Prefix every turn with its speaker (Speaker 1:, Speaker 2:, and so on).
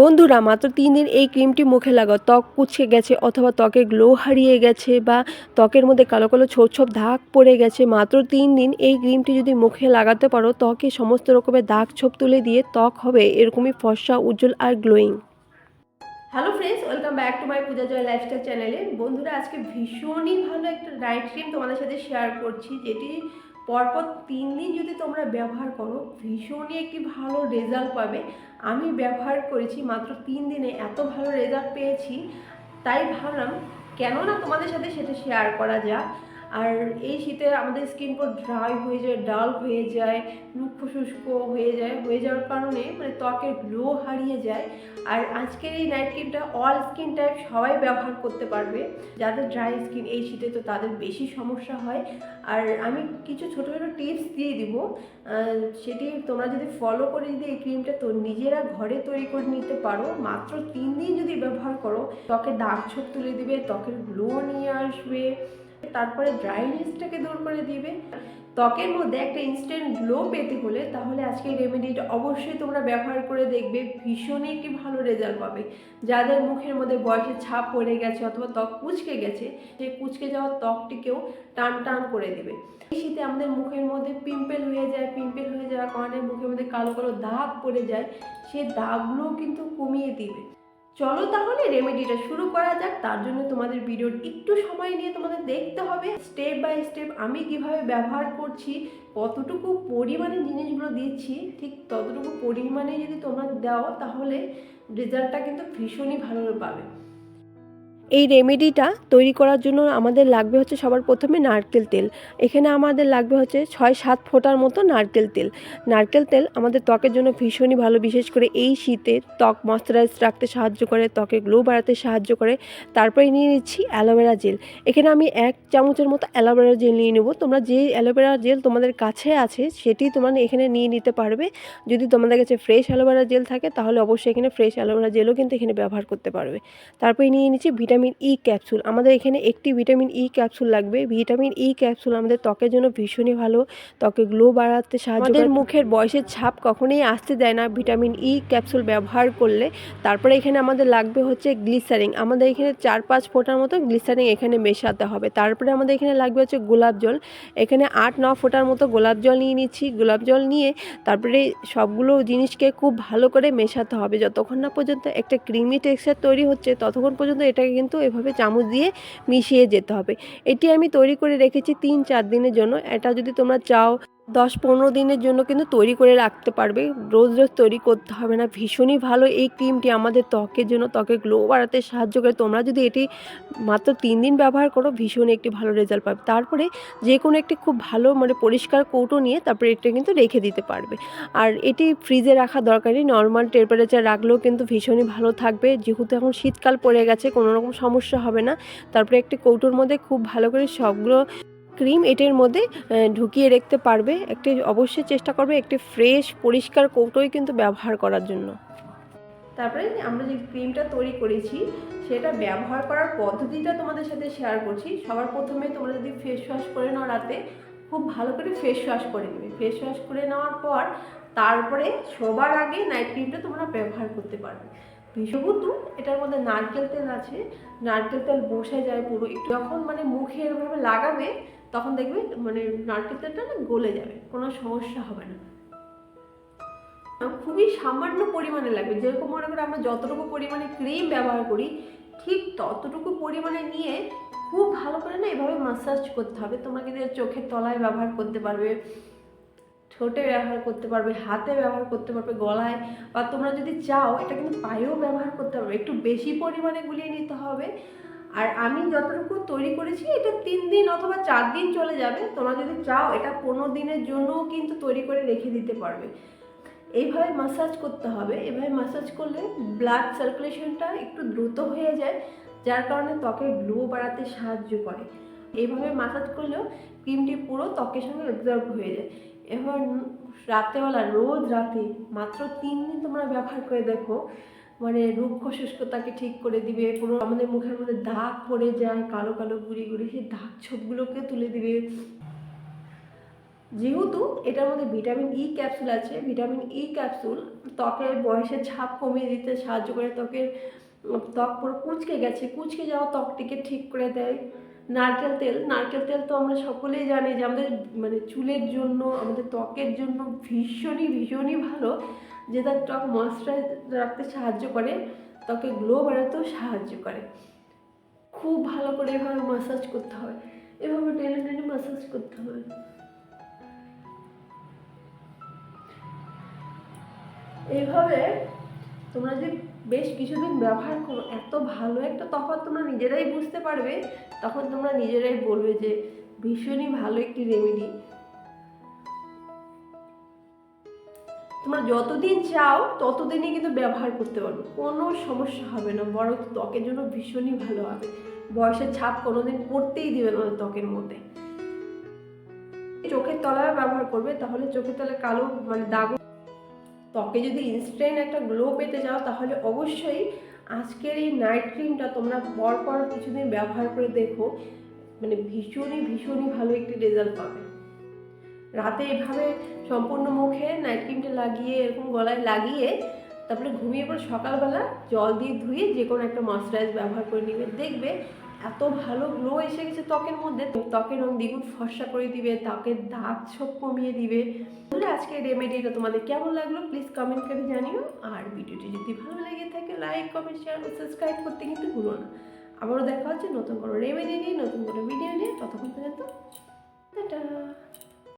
Speaker 1: বন্ধুরা, মাত্র তিন দিন এই ক্রিমটি মুখে লাগাও। ত্বক কুচকে গেছে অথবা ত্বকে গ্লো হারিয়ে গেছে বা ত্বকের মধ্যে কালো কালো ছোপ ছোপ দাগ পড়ে গেছে, মাত্র তিন দিন এই ক্রিমটি যদি মুখে লাগাতে পারো, ত্বকে সমস্ত রকমের দাগ ছোপ তুলে দিয়ে ত্বক হবে এরকমই ফর্সা, উজ্জ্বল আর glowing hello friends welcome back to my Puja Joy lifestyle চ্যানেলে বন্ধুরা, আজকে ভীষণই ভালো একটা নাইট ক্রিম তোমাদের সাথে শেয়ার করছি, যেটি পরপর তিন দিন যদি তোমরা ব্যবহার করো, ভীষণই একটি ভালো রেজাল্ট পাবে। আমি ব্যবহার করেছি মাত্র তিন দিনে, এত ভালো রেজাল্ট পেয়েছি। তাই ভাবলাম কেন না তোমাদের সাথে সেটা শেয়ার করা যাক। আর এই শীতে আমাদের স্কিন পুরো ড্রাই হয়ে যায় ডাল হয়ে যায় রুক্ষ শুষ্ক হয়ে যায়, হয়ে যাওয়ার কারণে মানে ত্বকের গ্লো হারিয়ে যায়। আর আজকের এই নাইট ক্রিমটা অল স্কিন টাইপ সবাই ব্যবহার করতে পারবে। যাদের ড্রাই স্কিন এই শীতে তো তাদের বেশি সমস্যা হয়। আর আমি কিছু ছোটো ছোটো টিপস দিয়ে দিব। সেটি তোমরা যদি ফলো করে যদি এই ক্রিমটা তো নিজেরা ঘরে তৈরি করে নিতে পারো, মাত্র তিন দিন যদি ব্যবহার করো ত্বকের দাগ ছোপ তুলে দিবে, ত্বকের গ্লো নিয়ে আসবে। তারপরে ড্রাইনেসটাকে দূর করে দিবে। ত্বকের মধ্যে একটা ইনস্ট্যান্ট গ্লো পেতে হলে তাহলে আজকে রেমেডিটা অবশ্যই তোমরা ব্যবহার করে দেখবে। ভীষণই একটি ভালো রেজাল্ট পাবে। যাদের মুখের মধ্যে বয়সের ছাপ পড়ে গেছে অথবা ত্বক কুচকে গেছে সেই কুচকে যাওয়া ত্বকটিকেও টান টান করে দিবে। এই শীতে আমাদের মুখের মধ্যে পিম্পেল হয়ে যায়। পিম্পেল হয়ে যাওয়ার কারণে মুখের মধ্যে কালো কালো দাগ পড়ে যায়। সেই দাগগুলোও কিন্তু কমিয়ে দিবে। চলো তাহলে রেমেডিটা শুরু করা যাক। তার জন্য তোমাদের ভিডিওর একটু সময় নিয়ে তোমাদের দেখতে হবে। স্টেপ বাই স্টেপ আমি কীভাবে ব্যবহার করছি, কতটুকু পরিমাণে জিনিসগুলো দিচ্ছি, ঠিক ততটুকু পরিমাণে যদি তোমরা দাও, তাহলে রেজাল্টটা কিন্তু ভীষণই ভালো পাবে। এই রেমেডিটা তৈরি করার জন্য আমাদের লাগবে হচ্ছে সবার প্রথমে নারকেল তেল। এখানে আমাদের লাগবে হচ্ছে ছয় সাত ফোঁটার মতো নারকেল তেল। নারকেল তেল আমাদের ত্বকের জন্য ভীষণই ভালো, বিশেষ করে এই শীতে ত্বক ময়শ্চারাইজ রাখতে সাহায্য করে, ত্বকে গ্লো বাড়াতে সাহায্য করে। তারপরে নিয়ে নিচ্ছি অ্যালোভেরা জেল। এখানে আমি এক চামচের মতো অ্যালোভেরা জেল নিয়ে নেব। তোমরা যে অ্যালোভেরা জেল তোমাদের কাছে আছে সেটি তোমরা এখানে নিয়ে নিতে পারবে। যদি তোমাদের কাছে ফ্রেশ অ্যালোভেরা জেল থাকে তাহলে অবশ্যই এখানে ফ্রেশ অ্যালোভেরা জেলও কিন্তু এখানে ব্যবহার করতে পারবে। তারপরে নিয়ে নিচ্ছি ভিটামিন ই ক্যাপসুল আমাদের এখানে একটি ভিটামিন ই ক্যাপসুল লাগবে। ভিটামিন ই ক্যাপসুল আমাদের ত্বকের জন্য ভীষণই ভালো। ত্বকে গ্লো বাড়াতে সাহায্য করে। মুখের বয়সের ছাপ কখনোই আসতে দেয় না ভিটামিন ই ক্যাপসুল ব্যবহার করলে। তারপরে এখানে আমাদের লাগবে হচ্ছে গ্লিসারিং আমাদের এখানে চার পাঁচ ফোঁটার মতো গ্লিসারিং এখানে মেশাতে হবে। তারপরে আমাদের এখানে লাগবে হচ্ছে গোলাপ জল। এখানে আট ন ফোটার মতো গোলাপ জল নিয়ে নিচ্ছি। গোলাপ জল নিয়ে তারপরে সবগুলো জিনিসকে খুব ভালো করে মেশাতে হবে। যতক্ষণ না পর্যন্ত একটা ক্রিমি টেক্সচার তৈরি হচ্ছে ততক্ষণ পর্যন্ত এটাকে কিন্তু এভাবে চামচ দিয়ে মিশিয়ে যেতে হবে। এটি আমি তৈরি করে রেখেছি তিন চার দিনের জন্য। এটা যদি তোমরা চাও দশ পনেরো দিনের জন্য কিন্তু তৈরি করে রাখতে পারবে। রোজ রোজ তৈরি করতে হবে না। ভীষণই ভালো এই ক্রিমটি আমাদের ত্বকের জন্য, ত্বকের গ্লো বাড়াতে সাহায্য করে। তোমরা যদি এটি মাত্র তিন দিন ব্যবহার করো ভীষণই একটি ভালো রেজাল্ট পাবে। তারপরে যে কোনো একটি খুব ভালো মানে পরিষ্কার কৌটো নিয়ে তারপরে এটা কিন্তু রেখে দিতে পারবে। আর এটি ফ্রিজে রাখা দরকারই। নর্মাল টেম্পারেচার রাখলেও কিন্তু ভীষণই ভালো থাকবে। যেহেতু এখন শীতকাল পড়ে গেছে, কোনো রকম সমস্যা হবে না। তারপরে একটি কৌটোর মধ্যে খুব ভালো করে সবগুলো ক্রিম এটির মধ্যে ঢুকিয়ে রাখতে পারবে। একটি অবশ্যই চেষ্টা করবে একটি ফ্রেশ, পরিষ্কার কৌটোই কিন্তু ব্যবহার করার জন্য। তারপরে আমরা যে ক্রিমটা তৈরি করেছি, সেটা ব্যবহার করার পদ্ধতিটা তোমাদের সাথে শেয়ার করছি। সবার প্রথমে তোমরা যদি ফেস ওয়াশ করে নাও রাতে, খুব ভালো করে ফেস ওয়াশ করে নেবে। ফেস ওয়াশ করে নেওয়ার পর, তারপরে সবার আগে নাইট ক্রিমটা তোমরা ব্যবহার করতে পারবে। যেহেতু এটার মধ্যে নারকেল তেল আছে। নারকেল তেল বসে যায় পুরো। যখন মানে মুখে এরভাবে লাগাবে তখন দেখবে মানে নারকেল তেলটা না গলে যাবে, কোনো সমস্যা হবে না। খুবই সামান্য পরিমাণে লাগবে, যেরকম মনে করে আমরা যতটুকু পরিমাণে ক্রিম ব্যবহার করি, ঠিক ততটুকু পরিমাণে নিয়ে খুব ভালো করে না এভাবে মাসাজ করতে হবে। তোমরা কিন্তু চোখের তলায় ব্যবহার করতে পারবে, ঠোঁটে ব্যবহার করতে পারবে, হাতে ব্যবহার করতে পারবে, গলায়। বা তোমরা যদি চাও, এটা কিন্তু পায়েও ব্যবহার করতে পারবে। একটু বেশি পরিমাণে গুলিয়ে নিতে হবে। আর আমি যতটুকু তৈরি করেছি, এটা তিন দিন অথবা চার দিন চলে যাবে। তোমরা যদি চাও, এটা পনেরো দিনের জন্যও কিন্তু তৈরি করে রেখে দিতে পারবে। এইভাবে মাসাজ করতে হবে। এভাবে মাসাজ করলে ব্লাড সার্কুলেশনটা একটু দ্রুত হয়ে যায়, যার কারণে ত্বকের গ্লো বাড়াতে সাহায্য করে। এইভাবে মাসাজ করলেও ক্রিমটি পুরো ত্বকের সঙ্গে অবজর্ভ হয়ে যায়। এবার রাত্রেবেলা, রোজ রাতে মাত্র তিন দিন তোমরা ব্যবহার করে দেখো মানে রুক্ষ শুষ্কতাকে ঠিক করে দিবে পুরো আমাদের মুখের মধ্যে দাগ পড়ে যায়, কালো কালো গুড়ি গুড়ি, সেই দাগ ছোপগুলোকে তুলে দিবে। যেহেতু এটার মধ্যে ভিটামিন ই ক্যাপসুল আছে, ভিটামিন ই ক্যাপসুল ত্বকের বয়সের ছাপ কমিয়ে দিতে সাহায্য করে, ত্বকের, ত্বক পুরো কুচকে গেছে, কুচকে যাওয়া ত্বকটিকে ঠিক করে দেয়। নারকেল তেল নারকেল তেল তো আমরা সকলেই জানি যে আমাদের মানে চুলের জন্য, আমাদের ত্বকের জন্য ভীষণই ভীষণই ভালো। যে তার ত্বক ময়শ্চারাইজ রাখতে সাহায্য করে, ত্বকে গ্লো বাড়াতেও সাহায্য করে। খুব ভালো করে এভাবে মাসাজ করতে হবে এভাবে টেনে টেনে মাসাজ করতে হবে এইভাবে তোমরা যে বেশ কিছুদিন ব্যবহার করো, এত ভালো একটা তফাৎ তোমরা নিজেরাই বুঝতে পারবে, তখন তোমরা নিজেরাই বলবে যে ভীষণই ভালো একটি রেমেডি তোমরা যতদিন চাও, ততদিনই কিন্তু ব্যবহার করতে পারবে। কোনো সমস্যা হবে না, বরং ত্বকের জন্য ভীষণই ভালো হবে। বয়সের ছাপ কোনোদিন পড়তেই দিবে না ত্বকের মধ্যে। চোখের তলায় ব্যবহার করবে, তাহলে চোখের তলায় কালো মানে দাগ ত্বকে যদি ইনস্ট্যান্ট একটা গ্লো পেতে চাও, তাহলে অবশ্যই আজকের এই নাইট ক্রিমটা তোমরা পরপর কিছুদিন ব্যবহার করে দেখো। মানে ভীষণই ভীষণই ভালো একটি রেজাল্ট পাবে। রাতে এভাবে সম্পূর্ণ মুখে নাইট ক্রিমটা লাগিয়ে, এরকম গলায় লাগিয়ে, তারপরে ঘুমিয়ে পরে সকালবেলা জল দিয়ে ধুয়ে যে কোনো একটা ময়শ্চারাইজ ব্যবহার করে নিবে। দেখবে এত ভালো গ্লো এসে গেছে ত্বকের মধ্যে। ত্বকের রং দ্বিগুণ ফর্সা করে দিবে, ত্বকের দাগ সব কমিয়ে দিবে। তাহলে আজকে রেমেডিটা তোমাদের কেমন লাগল? প্লিজ কমেন্ট করে জানিও। আর ভিডিওটি যদি ভালো লেগে থাকে লাইক কমেন্ট শেয়ার ও সাবস্ক্রাইব করতে কিন্তু ভুলো না। আবারও দেখা হচ্ছে নতুন কোনো রেমেডি নিয়ে, নতুন কোনো ভিডিও নিয়ে। ততক্ষণ পর্যন্ত, টাটা।